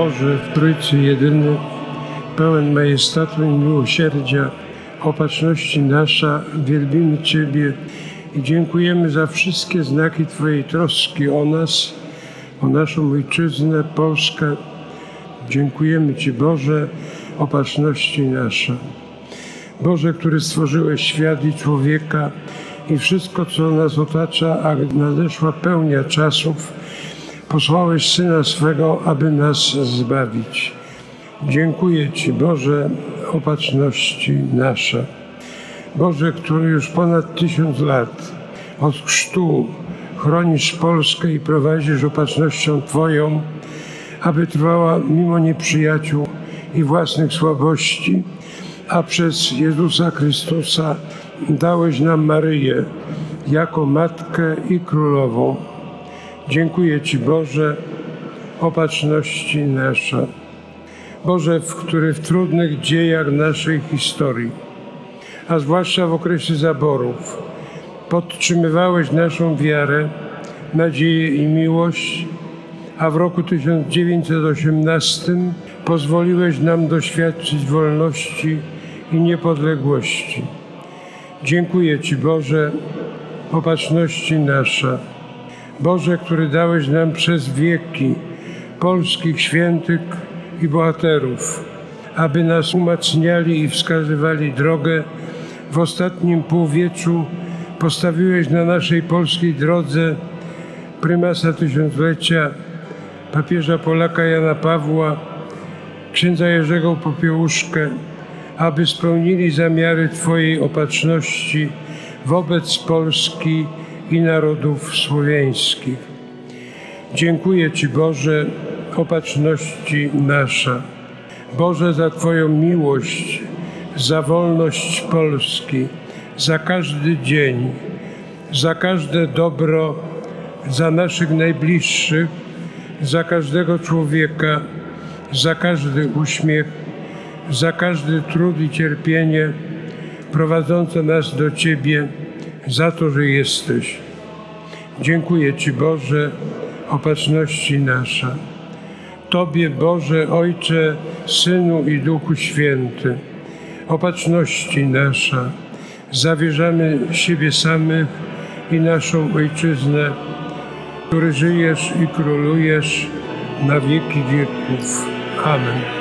Boże, w Trójcy jedyny, pełen majestatu i miłosierdzia, opatrzności nasza, wielbimy Ciebie i dziękujemy za wszystkie znaki Twojej troski o nas, o naszą Ojczyznę, Polskę. Dziękujemy Ci, Boże, opatrzności nasza. Boże, który stworzyłeś świat i człowieka i wszystko, co nas otacza, a nadeszła pełnia czasów, posłałeś Syna swego, aby nas zbawić. Dziękuję Ci, Boże, opatrzności nasza. Boże, który już ponad tysiąc lat od chrztu chronisz Polskę i prowadzisz opatrznością Twoją, aby trwała mimo nieprzyjaciół i własnych słabości, a przez Jezusa Chrystusa dałeś nam Maryję jako Matkę i Królową. Dziękuję Ci, Boże, opatrzności nasza. Boże, w który w trudnych dziejach naszej historii, a zwłaszcza w okresie zaborów, podtrzymywałeś naszą wiarę, nadzieję i miłość, a w roku 1918 pozwoliłeś nam doświadczyć wolności i niepodległości. Dziękuję Ci, Boże, opatrzności nasza. Boże, który dałeś nam przez wieki polskich świętych i bohaterów, aby nas umacniali i wskazywali drogę, w ostatnim półwieczu postawiłeś na naszej polskiej drodze prymasa tysiąclecia, papieża Polaka Jana Pawła, księdza Jerzego Popiełuszkę, aby spełnili zamiary Twojej opatrzności wobec Polski i narodów słowiańskich. Dziękuję Ci, Boże, opatrzności nasza. Boże, za Twoją miłość, za wolność Polski, za każdy dzień, za każde dobro, za naszych najbliższych, za każdego człowieka, za każdy uśmiech, za każdy trud i cierpienie prowadzące nas do Ciebie, za to, że jesteś. Dziękuję Ci, Boże, opatrzności nasza. Tobie, Boże, Ojcze, Synu i Duchu Święty, opatrzności nasza, zawierzamy siebie samych i naszą Ojczyznę, który żyjesz i królujesz na wieki wieków. Amen.